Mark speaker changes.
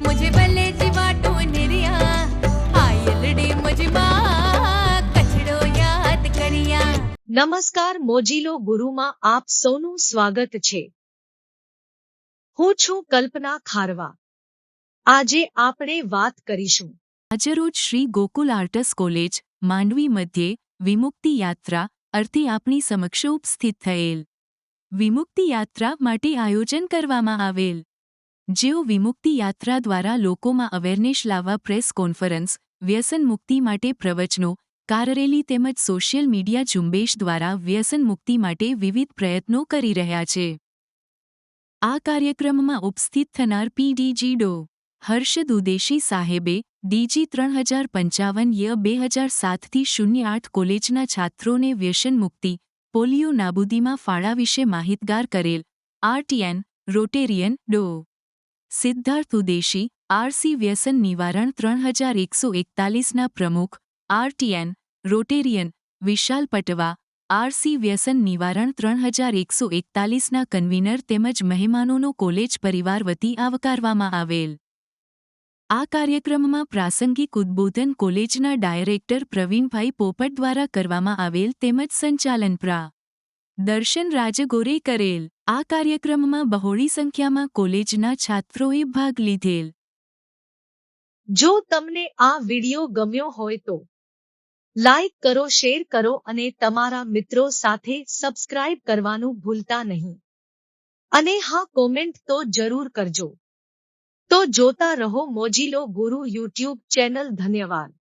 Speaker 1: मुझे भले जीवा नेरिया आयलडी मुझमा कचड़ो યાદ કરિયા
Speaker 2: નમસ્કાર મોજીલો ગુરુમાં આપ સૌનું સ્વાગત છે હું છું કલ્પના ખારવા આજે આપણે વાત કરીશું
Speaker 3: આજરોજ શ્રી ગોકુલ આર્ટસ કોલેજ માંડવી મધ્યે વિમુક્તિ યાત્રા અર્થે આપણી સમક્ષ ઉપસ્થિત થયેલ વિમુક્તિ યાત્રા માટે આયોજન કરવામાં આવેલ જેઓ વિમુક્તિ યાત્રા દ્વારા લોકોમાં અવેરનેસ લાવવા પ્રેસ કોન્ફરન્સ વ્યસન મુક્તિ માટે પ્રવચનો, કારરેલી તેમજ સોશિયલ મીડિયા ઝુંબેશ દ્વારા વ્યસન મુક્તિ માટે વિવિધ પ્રયત્નો કરી રહ્યા છે. આ કાર્યક્રમમાં ઉપસ્થિત થનાર પીડીજી ડો. હર્ષદ ઉદેશી સાહેબે ડીજી ત્રણ હજાર પંચાવન ય બે હજાર સાતથી શૂન્ય આઠ કોલેજના છાત્રોને વ્યસન મુક્તિ, પોલિયો નાબૂદીમાં ફાળા વિશે માહિતગાર કરેલ, આરટીએન, રોટેરિયન ડો. સિદ્ધાર્થ ઉદેશી, આરસી વ્યસન નિવારણ ત્રણ હજાર એકસો એકતાલીસના પ્રમુખ, આરટીએન, રોટેરિયન, વિશાલ પટવા, આરસી વ્યસન નિવારણ ત્રણ હજાર એકસો એકતાલીસના કન્વીનર તેમજ મહેમાનોનો કોલેજ પરિવાર વતી આવકારવામાં આવેલ. આ કાર્યક્રમમાં પ્રાસંગિક ઉદ્બોધન કોલેજના ડાયરેક્ટર પ્રવીણભાઈ પોપટ દ્વારા કરવામાં આવેલ તેમજ સંચાલન પ્રા. દર્શન રાજગોરે કરેલ. આ કાર્યક્રમમાં બહોળી સંખ્યામાં કોલેજના છાત્રોએ ભાગ લીધેલ.
Speaker 2: જો તમને આ વિડિયો ગમ્યો હોય તો લાઈક કરો, શેર કરો અને તમારા મિત્રો સાથે સબસ્ક્રાઇબ કરવાનું ભૂલતા નહીં. અને હા, કોમેન્ટ તો જરૂર કરજો. તો જોતા રહો મોજીલો ગુરુ યુટ્યુબ ચેનલ. ધન્યવાદ.